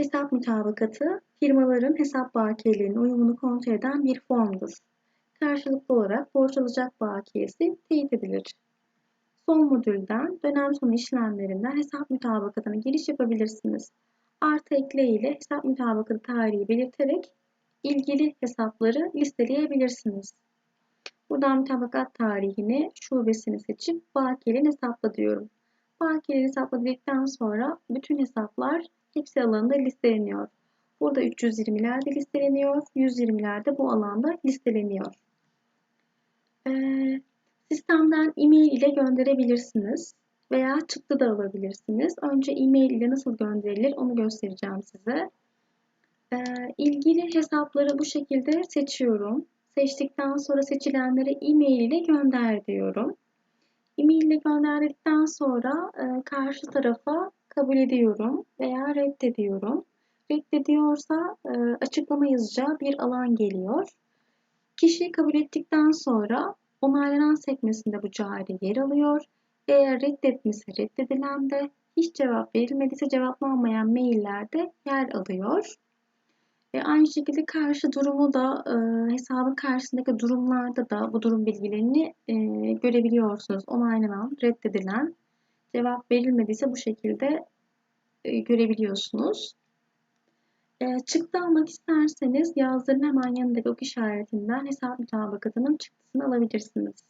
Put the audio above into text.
Hesap mütabakatı, firmaların hesap bakiyelerinin uyumunu kontrol eden bir formdur. Karşılıklı olarak borç alacak bakiyesi teyit edilir. Son modülden dönem sonu işlemlerinden hesap mütabakatına giriş yapabilirsiniz. Artı ekle ile hesap mütabakatı tarihi belirterek ilgili hesapları listeleyebilirsiniz. Buradan mütabakat tarihini, şubesini seçip bakiyelerini hesapla diyorum. Bakiyeleri hesapla dedikten sonra bütün hesaplar hepsi alanında listeleniyor. Burada 320'ler de listeleniyor, 120'ler de bu alanda listeleniyor. Ee, sistemden e-mail ile gönderebilirsiniz veya çıktı da alabilirsiniz. Önce e-mail ile nasıl gönderilir onu göstereceğim size. Ee, ilgili hesapları bu şekilde seçiyorum. Seçtikten sonra seçilenlere e-mail ile gönder diyorum. E-mail ile gönderdikten sonra e, karşı tarafa kabul ediyorum veya reddediyorum. Reddediyorsa e, açıklama yazacağı bir alan geliyor. Kişi kabul ettikten sonra onaylanan sekmesinde bu cari yer alıyor. Eğer reddetmişse reddedilen de hiç cevap verilmediyse cevaplanmayan maillerde yer alıyor. E, aynı şekilde karşı durumu da e, hesabın karşısındaki durumlarda da bu durum bilgilerini e, görebiliyorsunuz. Onaylanan, reddedilen, cevap verilmediyse bu şekilde e, görebiliyorsunuz. E, çıktı almak isterseniz yazdırın hemen yanındaki ok işaretinden hesap mütabakatının çıktısını alabilirsiniz.